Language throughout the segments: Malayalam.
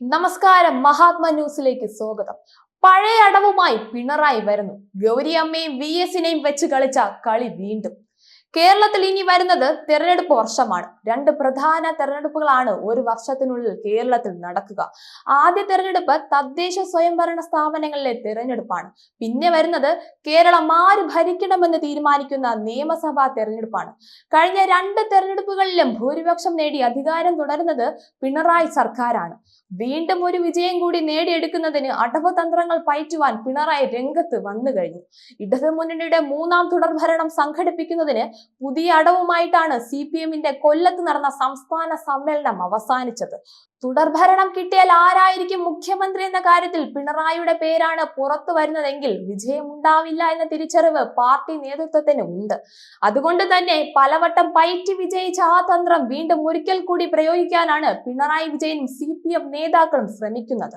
നമസ്കാരം മഹാത്മ ന്യൂസിലേക്ക് സ്വാഗതം. പഴയ അടവുമായി പിണറായി വരുന്നു. ഗൗരിയമ്മയും വി എസിനെയും വെച്ച് കളിച്ച കളി വീണ്ടും. കേരളത്തിൽ ഇനി വരുന്നത് തെരഞ്ഞെടുപ്പ് വർഷമാണ്. രണ്ട് പ്രധാന തെരഞ്ഞെടുപ്പുകളാണ് ഒരു വർഷത്തിനുള്ളിൽ കേരളത്തിൽ നടക്കുക. ആദ്യ തെരഞ്ഞെടുപ്പ് തദ്ദേശ സ്വയംഭരണ സ്ഥാപനങ്ങളിലെ തെരഞ്ഞെടുപ്പാണ്. പിന്നെ വരുന്നത് കേരളം ആര് ഭരിക്കണമെന്ന് തീരുമാനിക്കുന്ന നിയമസഭാ തെരഞ്ഞെടുപ്പാണ്. കഴിഞ്ഞ രണ്ട് തെരഞ്ഞെടുപ്പുകളിലും ഭൂരിപക്ഷം നേടി അധികാരം തുടരുന്നത് പിണറായി സർക്കാരാണ്. വീണ്ടും ഒരു വിജയം കൂടി നേടിയെടുക്കുന്നതിന് അടവതന്ത്രങ്ങൾ പയറ്റുവാൻ പിണറായി രംഗത്ത് വന്നു കഴിഞ്ഞു ഇടതുമുന്നണിയുടെ മൂന്നാം തുടർഭരണം സംഘടിപ്പിക്കുന്നതിന് പുതിയ അടവുമായിട്ടാണ് സി പി എമ്മിന്റെ കൊല്ലത്ത് നടന്ന സംസ്ഥാന സമ്മേളനം അവസാനിച്ചത്. തുടർഭരണം കിട്ടിയാൽ ആരായിരിക്കും മുഖ്യമന്ത്രി എന്ന കാര്യത്തിൽ പിണറായിയുടെ പേരാണ് പുറത്തു വരുന്നതെങ്കിൽ വിജയമുണ്ടാവില്ല എന്ന തിരിച്ചറിവ് പാർട്ടി നേതൃത്വത്തിന് ഉണ്ട്. അതുകൊണ്ട് തന്നെ പലവട്ടം പയറ്റി വിജയിച്ച ആ തന്ത്രം വീണ്ടും ഒരിക്കൽ കൂടി പ്രയോഗിക്കാനാണ് പിണറായി വിജയനും സി പി എം നേതാക്കളും ശ്രമിക്കുന്നത്.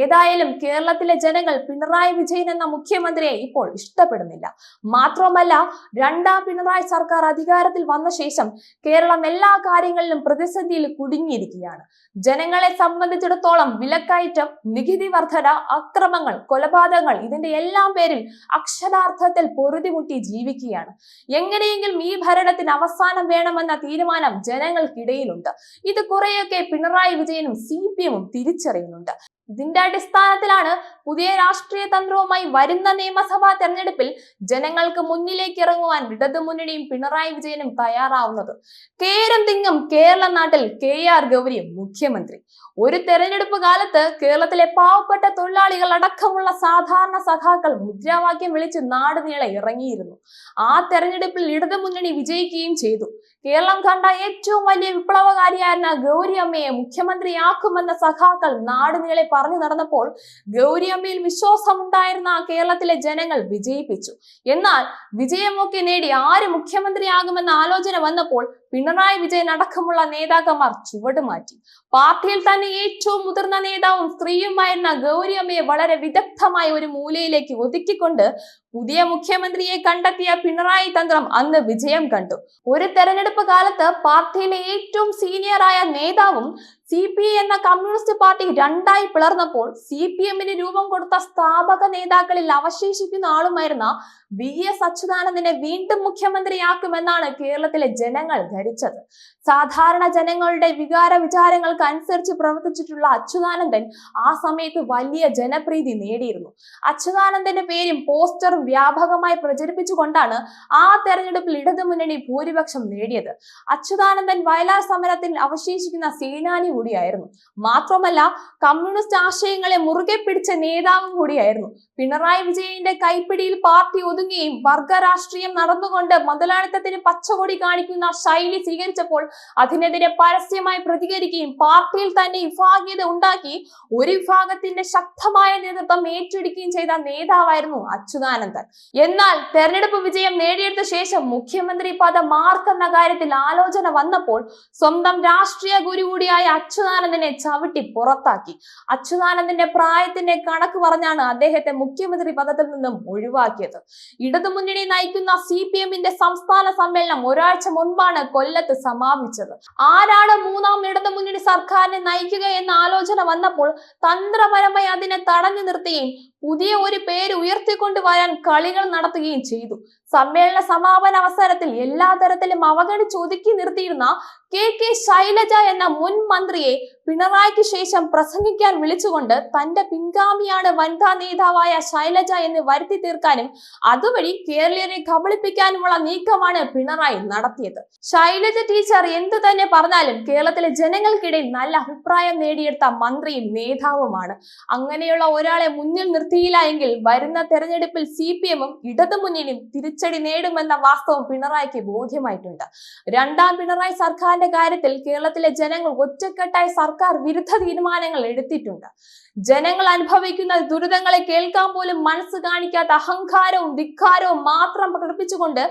ഏതായാലും കേരളത്തിലെ ജനങ്ങൾ പിണറായി വിജയൻ എന്ന മുഖ്യമന്ത്രിയെ ഇപ്പോൾ ഇഷ്ടപ്പെടുന്നില്ല. മാത്രമല്ല രണ്ടാം പിണറായി സർക്കാർ അധികാരത്തിൽ വന്ന ശേഷം കേരളം എല്ലാ കാര്യങ്ങളിലും പ്രതിസന്ധിയിൽ കുടുങ്ങിയിരിക്കുകയാണ്. ജനങ്ങളെ സംബന്ധിച്ചിടത്തോളം വിലക്കയറ്റം നികുതി വർധന അക്രമങ്ങൾ കൊലപാതകങ്ങൾ ഇതിന്റെ എല്ലാം പേരിൽ അക്ഷരാർത്ഥത്തിൽ പൊറുതിമുട്ടി ജീവിക്കുകയാണ്. എങ്ങനെയെങ്കിലും ഈ ഭരണത്തിന് അവസാനം വേണമെന്ന തീരുമാനം ജനങ്ങൾക്കിടയിലുണ്ട്. ഇത് കുറെയൊക്കെ പിണറായി വിജയനും സി പി എമ്മും തിരിച്ചറിയുന്നുണ്ട്. ഇതിന്റെ അടിസ്ഥാനത്തിലാണ് പുതിയ രാഷ്ട്രീയ തന്ത്രവുമായി വരുന്ന നിയമസഭാ തെരഞ്ഞെടുപ്പിൽ ജനങ്ങൾക്ക് മുന്നിലേക്ക് ഇറങ്ങുവാൻ ഇടതുമുന്നണിയും പിണറായി വിജയനും തയ്യാറാവുന്നത്. കേരം തിങ്ങും കേരള നാട്ടിൽ കെ ആർ ഗൗരിയും മുഖ്യമന്ത്രി. ഒരു തെരഞ്ഞെടുപ്പ് കാലത്ത് കേരളത്തിലെ പാവപ്പെട്ട തൊഴിലാളികൾ അടക്കമുള്ള സാധാരണ സഖാക്കൾ മുദ്രാവാക്യം വിളിച്ച് നാട് നീളെ ഇറങ്ങിയിരുന്നു. ആ തെരഞ്ഞെടുപ്പിൽ ഇടതുമുന്നണി വിജയിക്കുകയും ചെയ്തു. കേരളം കണ്ട ഏറ്റവും വലിയ വിപ്ലവകാരിയായിരുന്ന ഗൗരിയമ്മയെ മുഖ്യമന്ത്രിയാക്കുമെന്ന സഖാക്കൾ നാടുനീളെ പറഞ്ഞു നടന്നപ്പോൾ ഗൗരിയമ്മയിൽ വിശ്വാസമുണ്ടായിരുന്ന കേരളത്തിലെ ജനങ്ങൾ വിജയിപ്പിച്ചു. എന്നാൽ വിജയമൊക്കെ നേടി ആര് മുഖ്യമന്ത്രിയാകുമെന്ന ആലോചന വന്നപ്പോൾ പിണറായി വിജയൻ അടക്കമുള്ള നേതാക്കന്മാർ ചുവട് മാറ്റി. പാർട്ടിയിൽ തന്നെ ഏറ്റവും മുതിർന്ന നേതാവും സ്ത്രീയുമായിരുന്ന ഗൗരിയമ്മയെ വളരെ വിദഗ്ധമായ ഒരു മൂലയിലേക്ക് ഒതുക്കിക്കൊണ്ട് പുതിയ മുഖ്യമന്ത്രിയെ കണ്ടെത്തിയ പിണറായി തന്ത്രം അന്ന് വിജയം കണ്ടു. ഒരു തെരഞ്ഞെടുപ്പ് കാലത്ത് പാർട്ടിയിലെ ഏറ്റവും സീനിയറായ നേതാവും സി പി ഐ എന്ന കമ്മ്യൂണിസ്റ്റ് പാർട്ടി രണ്ടായി പിളർന്നപ്പോൾ സി പി എമ്മിന് രൂപം കൊടുത്ത സ്ഥാപക നേതാക്കളിൽ അവശേഷിക്കുന്ന ആളുമായിരുന്ന വി എസ് അച്യുതാനന്ദനെ വീണ്ടും മുഖ്യമന്ത്രിയാക്കുമെന്നാണ് കേരളത്തിലെ ജനങ്ങൾ ധരിച്ചത്. സാധാരണ ജനങ്ങളുടെ വികാര വിചാരങ്ങൾക്ക് അനുസരിച്ച് പ്രവർത്തിച്ചിട്ടുള്ള അച്യുതാനന്ദൻ ആ സമയത്ത് വലിയ ജനപ്രീതി നേടിയിരുന്നു. അച്യുതാനന്ദന്റെ പേരും പോസ്റ്ററും വ്യാപകമായി പ്രചരിപ്പിച്ചുകൊണ്ടാണ് ആ തെരഞ്ഞെടുപ്പിൽ ഇടതുമുന്നണി ഭൂരിപക്ഷം നേടിയത്. അച്യുതാനന്ദൻ വയലാർ സമരത്തിൽ അവശേഷിക്കുന്ന സേനാനി കൂടിയായിരുന്നു. മാത്രമല്ല കമ്മ്യൂണിസ്റ്റ് ആശയങ്ങളെ മുറുകെ പിടിച്ച നേതാവും കൂടിയായിരുന്നു. പിണറായി വിജയന്റെ കൈപ്പിടിയിൽ പാർട്ടി ഒതുങ്ങുകയും വർഗ രാഷ്ട്രീയം നടന്നുകൊണ്ട് മുതലാളിത്തത്തിന് പച്ചകൊടി കാണിക്കുന്ന ശൈലി സ്വീകരിച്ചപ്പോൾ അതിനെതിരെ പരസ്യമായി പ്രതികരിക്കുകയും പാർട്ടിയിൽ തന്നെ വിഭാഗീയത ഉണ്ടാക്കി ഒരു വിഭാഗത്തിന്റെ ശക്തമായ നേതൃത്വം ഏറ്റെടുക്കുകയും ചെയ്ത നേതാവായിരുന്നു അച്യുതാനന്ദൻ. എന്നാൽ തെരഞ്ഞെടുപ്പ് വിജയം നേടിയെടുത്ത ശേഷം മുഖ്യമന്ത്രി പദം മാർക്കെന്ന കാര്യത്തിൽ ആലോചന വന്നപ്പോൾ സ്വന്തം രാഷ്ട്രീയ ഗുരു കൂടിയായ അച്യുതാനന്ദനെ ചവിട്ടി പുറത്താക്കി. അച്യുതാനന്ദന്റെ പ്രായത്തിന്റെ കണക്ക് പറഞ്ഞാണ് അദ്ദേഹത്തെ മുഖ്യമന്ത്രി പദത്തിൽ നിന്നും ഒഴിവാക്കിയത്. ഇടതുമുന്നണി നയിക്കുന്ന സി പി എമ്മിന്റെ സംസ്ഥാന സമ്മേളനം ഒരാഴ്ച മുൻപാണ് കൊല്ലത്ത് സമാപിച്ചത്. ആരാണ് മൂന്നാം ഇടതുമുന്നണി സർക്കാരിനെ നയിക്കുക എന്ന ആലോചന വന്നപ്പോൾ തന്ത്രപരമായി അതിനെ തടഞ്ഞു നിർത്തുകയും പുതിയ ഒരു പേര് ഉയർത്തിക്കൊണ്ടുവരാൻ കളികൾ നടത്തുകയും ചെയ്തു. സമ്മേളന സമാപന അവസരത്തിൽ എല്ലാ തരത്തിലും അവഗണിച്ച് ഒതുക്കി നിർത്തിയിരുന്ന കെ കെ ശൈലജ എന്ന മുൻ മന്ത്രിയെ പിണറായിക്ക് ശേഷം പ്രസംഗിക്കാൻ വിളിച്ചുകൊണ്ട് തന്റെ പിൻഗാമിയാണ് വനിതാ നേതാവായ ശൈലജ എന്ന് വരുത്തി തീർക്കാനും അതുവഴി കേരളീയരെ കബളിപ്പിക്കാനുമുള്ള നീക്കമാണ് പിണറായി നടത്തിയത്. ശൈലജ ടീച്ചർ എന്തു തന്നെ പറഞ്ഞാലും കേരളത്തിലെ ജനങ്ങൾക്കിടയിൽ നല്ല അഭിപ്രായം നേടിയെടുത്ത മന്ത്രിയും നേതാവുമാണ്. അങ്ങനെയുള്ള ഒരാളെ മുന്നിൽ നിർത്തിയില്ല എങ്കിൽ വരുന്ന തെരഞ്ഞെടുപ്പിൽ സി പി എമ്മും ഇടതുമുന്നണിയും തിരിച്ചടി നേടുമെന്ന വാസ്തവം പിണറായിക്ക് ബോധ്യമായിട്ടുണ്ട്. രണ്ടാം പിണറായി സർക്കാരിന്റെ കാര്യത്തിൽ കേരളത്തിലെ ജനങ്ങൾ ഒറ്റക്കെട്ടായി സർക്കാർ വിരുദ്ധ തീരുമാനങ്ങൾ എടുത്തിട്ടുണ്ട്. ജനങ്ങൾ അനുഭവിക്കുന്ന ദുരിതങ്ങളെ കേൾക്കാൻ പോലും മനസ്സ് കാണിക്കാത്ത അഹങ്കാരവും ധിക്കാരവും മാത്രം പ്രകടിപ്പിച്ചുകൊണ്ട്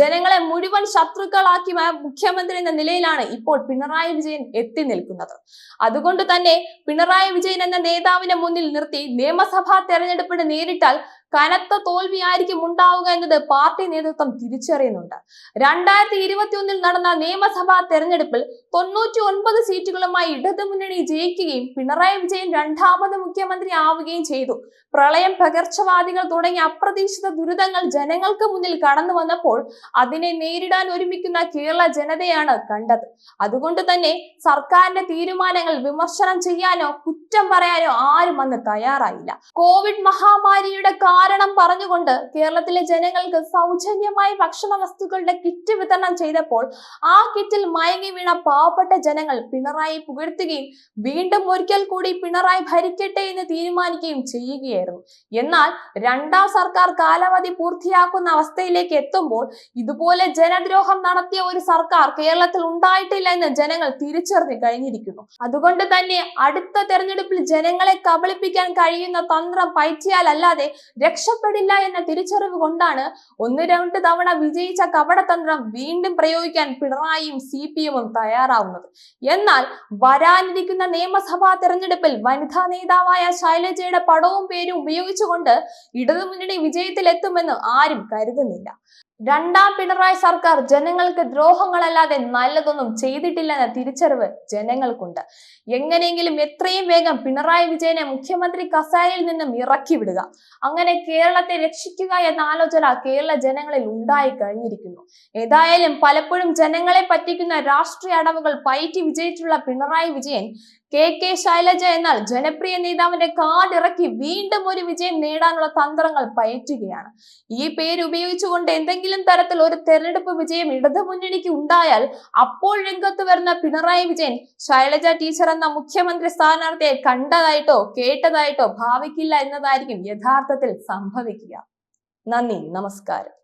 ജനങ്ങളെ മുഴുവൻ ശത്രുക്കളാക്കി മുഖ്യമന്ത്രി എന്ന നിലയിലാണ് ഇപ്പോൾ പിണറായി വിജയൻ എത്തി നിൽക്കുന്നത്. അതുകൊണ്ട് തന്നെ പിണറായി വിജയൻ എന്ന നേതാവിനെ മുന്നിൽ നിർത്തി നിയമസഭാ തെരഞ്ഞെടുപ്പിന് നേരിട്ടാൽ കനത്ത തോൽവിയായിരിക്കും ഉണ്ടാവുക എന്നത് പാർട്ടി നേതൃത്വം തിരിച്ചറിയുന്നുണ്ട്. രണ്ടായിരത്തി ഇരുപത്തിയൊന്നിൽ നടന്ന നിയമസഭാ തെരഞ്ഞെടുപ്പിൽ തൊണ്ണൂറ്റി ഒൻപത് സീറ്റുകളുമായി ഇടതുമുന്നണി ജയിക്കുകയും പിണറായി വിജയൻ രണ്ടാമത് മുഖ്യമന്ത്രി ആവുകയും ചെയ്തു. പ്രളയം പകർച്ചവാദികൾ തുടങ്ങിയ അപ്രതീക്ഷിത ദുരിതങ്ങൾ ജനങ്ങൾക്ക് മുന്നിൽ കടന്നു വന്നപ്പോൾ അതിനെ നേരിടാൻ ഒരുമിക്കുന്ന കേരള ജനതയാണ് കണ്ടത്. അതുകൊണ്ട് തന്നെ സർക്കാരിന്റെ തീരുമാനങ്ങൾ വിമർശനം ചെയ്യാനോ കുറ്റം പറയാനോ ആരും അന്ന് തയ്യാറായില്ല. കോവിഡ് മഹാമാരിയുടെ കാരണം പറഞ്ഞുകൊണ്ട് കേരളത്തിലെ ജനങ്ങൾക്ക് സൗജന്യമായി ഭക്ഷണ വസ്തുക്കളുടെ കിറ്റ് വിതരണം ചെയ്തപ്പോൾ ആ കിറ്റിൽ മയങ്ങി വീണ പാവപ്പെട്ട ജനങ്ങൾ പിണറായി പുകഴ്ത്തുകയും വീണ്ടും ഒരിക്കൽ കൂടി പിണറായി ഭരിക്കട്ടെ എന്ന് തീരുമാനിക്കുകയും ചെയ്യുകയായിരുന്നു. എന്നാൽ രണ്ടാം സർക്കാർ കാലാവധി പൂർത്തിയാക്കുന്ന അവസ്ഥയിലേക്ക് എത്തുമ്പോൾ ഇതുപോലെ ജനദ്രോഹം നടത്തിയ ഒരു സർക്കാർ കേരളത്തിൽ ഉണ്ടായിട്ടില്ല എന്ന് ജനങ്ങൾ തിരിച്ചറിഞ്ഞു കഴിഞ്ഞിരിക്കുന്നു. അതുകൊണ്ട് തന്നെ അടുത്ത തെരഞ്ഞെടുപ്പിൽ ജനങ്ങളെ കബളിപ്പിക്കാൻ കഴിയുന്ന തന്ത്രം പയറ്റിയാലല്ലാതെ രക്ഷപ്പെടില്ല എന്ന തിരിച്ചറിവ് കൊണ്ടാണ് ഒന്ന് രണ്ട് തവണ വിജയിച്ച കപടതന്ത്രം വീണ്ടും പ്രയോഗിക്കാൻ പിണറായിയും സി പി എമ്മും തയ്യാറാവുന്നത്. എന്നാൽ വരാനിരിക്കുന്ന നിയമസഭാ തെരഞ്ഞെടുപ്പിൽ വനിതാ നേതാവായ ശൈലജയുടെ പടവും പേരും ഉപയോഗിച്ചുകൊണ്ട് ഇടതുമുന്നണി വിജയത്തിലെത്തുമെന്ന് ആരും കരുതുന്നില്ല. രണ്ടാം പിണറായി സർക്കാർ ജനങ്ങൾക്ക് ദ്രോഹങ്ങളല്ലാതെ നല്ലതൊന്നും ചെയ്തിട്ടില്ലെന്ന തിരിച്ചറിവ് ജനങ്ങൾക്കുണ്ട്. എങ്ങനെയെങ്കിലും എത്രയും വേഗം പിണറായി വിജയനെ മുഖ്യമന്ത്രി കസാരയിൽ നിന്നും ഇറക്കി വിടുക. അങ്ങനെ കേരളത്തെ രക്ഷിക്കുക എന്ന ആലോചന കേരള ജനങ്ങളിൽ ഉണ്ടായി കഴിഞ്ഞിരിക്കുന്നു. ഏതായാലും പലപ്പോഴും ജനങ്ങളെ പറ്റിക്കുന്ന രാഷ്ട്രീയ അടവുകൾ പയറ്റി വിജയിച്ചുള്ള പിണറായി വിജയൻ കെ കെ ശൈലജ എന്നാൽ ജനപ്രിയ നേതാവിന്റെ കാർഡ് ഇറക്കി വീണ്ടും ഒരു വിജയം നേടാനുള്ള തന്ത്രങ്ങൾ പയറ്റുകയാണ്. ഈ പേര് ഉപയോഗിച്ചുകൊണ്ട് എന്തെങ്കിലും തരത്തിൽ ഒരു തെരഞ്ഞെടുപ്പ് വിജയം ഇടതുമുന്നണിക്ക് ഉണ്ടായാൽ അപ്പോൾ രംഗത്ത് വരുന്ന പിണറായി വിജയൻ ശൈലജ ടീച്ചർ എന്ന മുഖ്യമന്ത്രി സ്ഥാനാർത്ഥിയെ കണ്ടതായിട്ടോ കേട്ടതായിട്ടോ ഭാവിക്കില്ല എന്നതായിരിക്കും യഥാർത്ഥത്തിൽ സംഭവിക്കുക. നന്ദി നമസ്കാരം.